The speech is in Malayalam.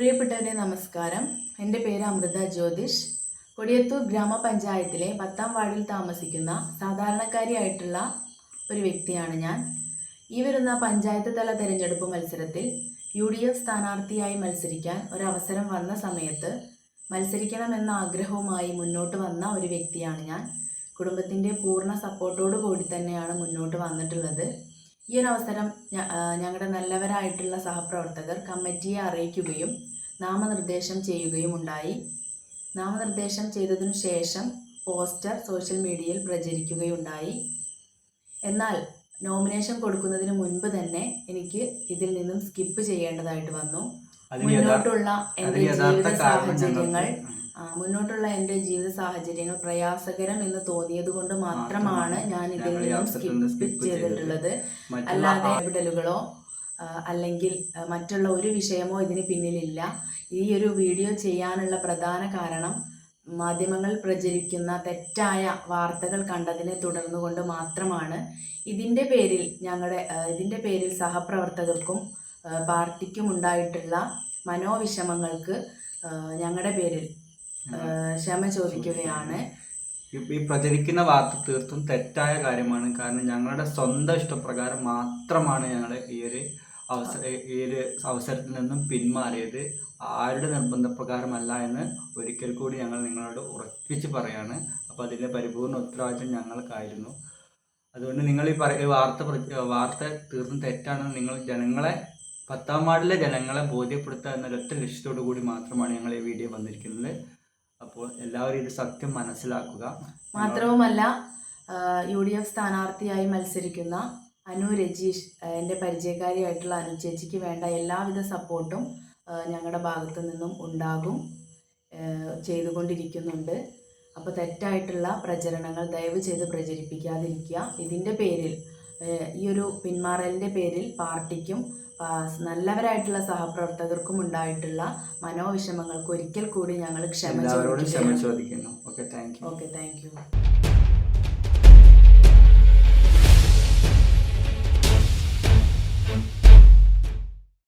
പ്രിയപ്പെട്ടവരെ നമസ്കാരം. എന്റെ പേര് അമൃത ജ്യോതിഷ്. കൊടിയത്തൂർ ഗ്രാമപഞ്ചായത്തിലെ പത്താം വാർഡിൽ താമസിക്കുന്ന സാധാരണക്കാരിയായിട്ടുള്ള ഒരു വ്യക്തിയാണ് ഞാൻ. ഈ വരുന്ന പഞ്ചായത്ത് തല തിരഞ്ഞെടുപ്പ് മത്സരത്തിൽ യു ഡി എഫ് സ്ഥാനാർത്ഥിയായി മത്സരിക്കാൻ ഒരവസരം വന്ന സമയത്ത് മത്സരിക്കണമെന്ന ആഗ്രഹവുമായി മുന്നോട്ട് വന്ന ഒരു വ്യക്തിയാണ് ഞാൻ. കുടുംബത്തിന്റെ പൂർണ സപ്പോർട്ടോടു കൂടി തന്നെയാണ് മുന്നോട്ട് വന്നിട്ടുള്ളത്. ഈ ഒരു അവസരം ഞങ്ങളുടെ നല്ലവരായിട്ടുള്ള സഹപ്രവർത്തകർ കമ്മിറ്റിയെ അറിയിക്കുകയും നാമനിർദ്ദേശം ചെയ്യുകയും ഉണ്ടായി. നാമനിർദ്ദേശം ചെയ്തതിനു ശേഷം പോസ്റ്റർ സോഷ്യൽ മീഡിയയിൽ പ്രചരിക്കുകയുണ്ടായി എന്നാൽ നോമിനേഷൻ കൊടുക്കുന്നതിന് മുൻപ് തന്നെ എനിക്ക് ഇതിൽ നിന്നും സ്കിപ്പ് ചെയ്യേണ്ടതായിട്ട് വന്നു. മുന്നോട്ടുള്ള എന്റെ ജീവിത സാഹചര്യങ്ങൾ മുന്നോട്ടുള്ള എന്റെ ജീവിത സാഹചര്യങ്ങൾ പ്രയാസകരം എന്ന് തോന്നിയത് കൊണ്ട് മാത്രമാണ് ഞാൻ ഇതിൽ നിന്നും സ്കിപ്പ് ചെയ്തിട്ടുള്ളത്. അല്ലാതെ ഇടലുകളോ അല്ലെങ്കിൽ മറ്റുള്ള ഒരു വിഷയമോ ഇതിന് പിന്നിലില്ല. ഈ ഒരു വീഡിയോ ചെയ്യാനുള്ള പ്രധാന കാരണം മാധ്യമങ്ങൾ പ്രചരിക്കുന്ന തെറ്റായ വാർത്തകൾ കണ്ടതിനെ തുടർന്നുകൊണ്ട് മാത്രമാണ് ഇതിന്റെ പേരിൽ ഞങ്ങളുടെ ഇതിന്റെ പേരിൽ സഹപ്രവർത്തകർക്കും പാർട്ടിക്കും ഉണ്ടായിട്ടുള്ള മനോവിഷമങ്ങൾക്ക് ഞങ്ങളുടെ പേരിൽ ക്ഷമ ചോദിക്കുകയാണ്. ഈ- പ്രചരിക്കുന്ന വാർത്ത തീർത്തും തെറ്റായ കാര്യമാണ്. കാരണം ഞങ്ങളുടെ സ്വന്തം ഇഷ്ടപ്രകാരം മാത്രമാണ് ഞങ്ങൾ ഈ ഒരു അവസര ഈ ഒരു അവസരത്തിൽ നിന്നും പിന്മാറിയത്. ആരുടെ നിർബന്ധപ്രകാരമല്ല എന്ന് ഒരിക്കൽ കൂടി ഞങ്ങൾ നിങ്ങളോട് ഉറപ്പിച്ച് പറയാണ്. അപ്പോൾ അതിന്റെ പരിപൂർണ ഉത്തരവാദിത്വം ഞങ്ങൾക്കായിരുന്നു. അതുകൊണ്ട് നിങ്ങൾ ഈ പറ വാർത്ത വാർത്ത തീർത്തും തെറ്റാണെന്ന് നിങ്ങൾ ജനങ്ങളെ പത്താം വാർഡിലെ ജനങ്ങളെ ബോധ്യപ്പെടുത്തുക എന്നൊരൊറ്റ ലക്ഷ്യത്തോടു കൂടി മാത്രമാണ് ഞങ്ങൾ ഈ വീഡിയോ വന്നിരിക്കുന്നത്. അപ്പോൾ എല്ലാവരും ഇത് സത്യം മനസ്സിലാക്കുക. മാത്രവുമല്ല യു ഡി എഫ് സ്ഥാനാർത്ഥിയായി മത്സരിക്കുന്ന അനു രജീഷ് എന്റെ പരിചയക്കാരിയായിട്ടുള്ള അനു ചേച്ചിക്ക് വേണ്ട എല്ലാവിധ സപ്പോർട്ടും ഞങ്ങളുടെ ഭാഗത്തു നിന്നും ഉണ്ടാകും ചെയ്തുകൊണ്ടിരിക്കുന്നുണ്ട്. അപ്പോൾ തെറ്റായിട്ടുള്ള പ്രചരണങ്ങൾ ദയവ് ചെയ്ത് പ്രചരിപ്പിക്കാതിരിക്കുക. ഇതിന്റെ പേരിൽ ഈ ഒരു പിന്മാറലിന്റെ പേരിൽ പാർട്ടിക്കും നല്ലവരായിട്ടുള്ള സഹപ്രവർത്തകർക്കും ഉണ്ടായിട്ടുള്ള മനോവിഷമങ്ങൾക്ക് ഒരിക്കൽ കൂടി ഞങ്ങൾ ക്ഷമ ചോദിക്കുന്നു. Okay thank you okay thank you